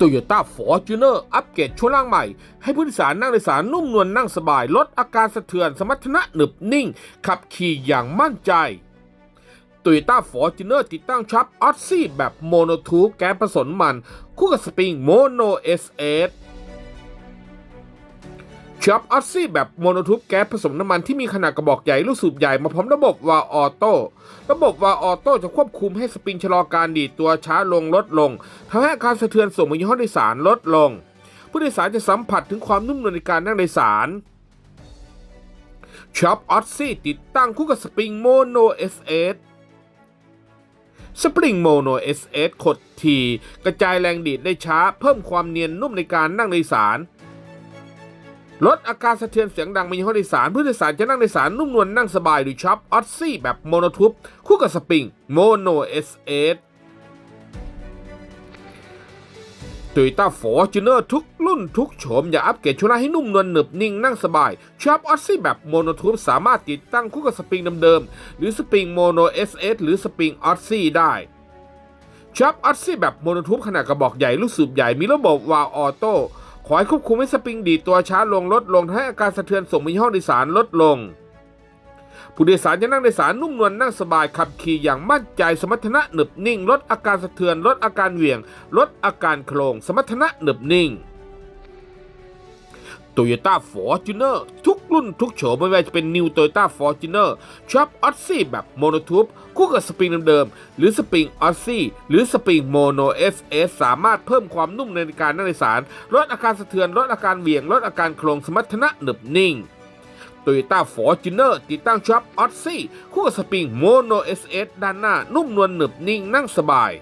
Toyota Fortuner อัปเกรดช่วงล่างใหม่ ให้ผู้โดยสารนั่งโดยสารนุ่มนวลนั่งสบาย ลดอาการสะเทือนสมรรถนะหนึบนิ่ง ขับขี่อย่างมั่นใจ Toyota Fortuner ติดตั้งชับออซซี่แบบโมโนทูแก๊สผสมมัน คู่กับสปริงโมโน SS ช็อปออ s ซี่แบบโมโนทูบแก๊สผสมน้ำมันที่มีขนาดกระบอกใหญ่ลูกสูบใหญ่มาพร้อมระบบวาล์วออโต้ระบบวาล์วออโต้จะควบคุมให้สปริงชะลอการดีดตัวช้าลงลดลงทำให้การสะเทือนส่งมายังห้องโดยสารลดลง ผู้โดยสารจะสัมผัสถึงความนุ่มนวลในการนั่งโดยสารช็อปออ s ซี่ติดตั้งคู่กับสปริงโมโน SS สปริงโมโน SS ขดที กระจายแรงดีดได้ช้า เพิ่มความเนียนนุ่มในการนั่งโดยสาร ลดอาการสะเทือนเสียงดังมายังห้องโดยสารผู้โดยสารจะนั่งโดยสารนุ่มนวลนั่งสบายโดยช็อปออ s ซี่แบบโมโนทูบคู่กับสปริงโมโน SS Toyota Fortuner ทุกรุ่นทุกโฉมอย่าอัปเกรดช่วงล่างให้นุ่มนวลหนึบนิ่งนั่งสบายช็อปออ s ซี่แบบโมโนทูบสามารถติดตั้งคู่กับสปริงเดิมๆหรือสปริงโมโน SS หรือสปริงออ s ซี่ได้ชับออ s ซี่แบบโมโนทูบขนาดกระบอกใหญ่ลูกสูบใหญ่มีระบบวาล์วออโต้ ขอให้ควบคุมให้สปริงดีดตัวช้าลงลดลงให้อาการสะเทือนส่งไปห้องโดยสารลดลง ผู้โดยสารจะนั่งโดยสารนุ่มนวลนั่งสบายขับขี่อย่างมั่นใจ สมรรถนะหนึบนิ่ง ลดอาการสะเทือน ลดอาการเหวี่ยง ลดอาการโครง สมรรถนะหนึบนิ่ง Toyota Fortuner ทุกรุ่นทุกโฉมไม่ว่าจะเป็น New Toyota Fortuner ชอปออ s ซี่แบบโมโนทูบคู่กับสปริงเดิมๆหรือสปริงออ s ซี่หรือสปริงโมโน SS สามารถเพิ่มความนุ่มในการนั่งโดยสาร ลดอาการสะเทือน ลดอาการเหวี่ยง ลดอาการโครงสมรรถนะหนึบนิ่ง Toyota Fortuner ติดตั้งช็อปออ s ซี่คู่กับสปริงโมโน SS ด้านหน้านุ่มนวลหนึบนิ่งนั่งสบาย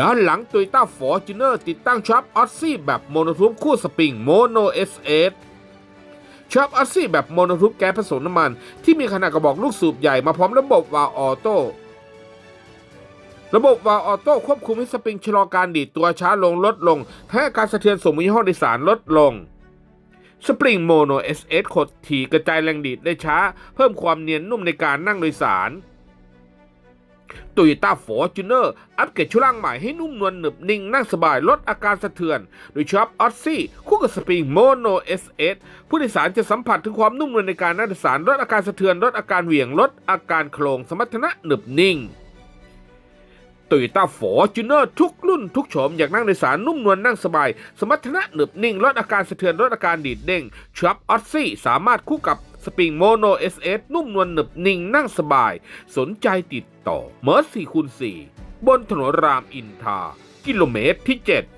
ด้านหลัง Toyota Fortuner ติดตั้งช็อปออ s ซี่แบบโมโนทูบคู่สปริงโมโน SS ช็อปออ s ซี่แบบโมโนทูบแก๊สผสมน้ำมัน ที่มีขนาดกระบอกลูกสูบใหญ่มาพร้อมระบบวาล์วออโต้ระบบวาล์วออโต้ควบคุมให้สปริงชะลอการดีดตัวช้าลงลดลงทำให้อาการสะเทือนส่งมายังห้อโดยสารลดลงสปริงโมโน SS ขดถี่กระจายแรงดีดได้ช้า เพิ่มความเนียนนุ่มในการนั่งโดยสาร Toyota Fortuner อัปเกรดช่วงล่างใหม่ให้นุ่มนวลหนึบนิ่งนั่งสบายลดอาการสะเทือน โดยชอปออ s ซี่คู่กับสปริงโมโน SS ผู้โดยสารจะสัมผัสถึงความนุ่มนวลในการนั่งโดยสารลดอาการสะเทือนลดอาการเหวี่ยงลดอาการโครงสมรรถนะหนึบนิ่ง Toyota Fortuner ทุกรุ่นทุกโฉมอยากนั่งโดยสารนุ่มนวลนั่งสบาย สมรรถนะหนึบนิ่งลดอาการสะเทือนลดอาการดีดเด้งช็อปออ s ซี่สามารถคู่กับ สปริงโมโน SS นุ่มนวลหนึบนิ่งนั่งสบาย สนใจติดต่อเมอร์สี่คูณ4บนถนนรามอินทรากิโลเมตรที่ 7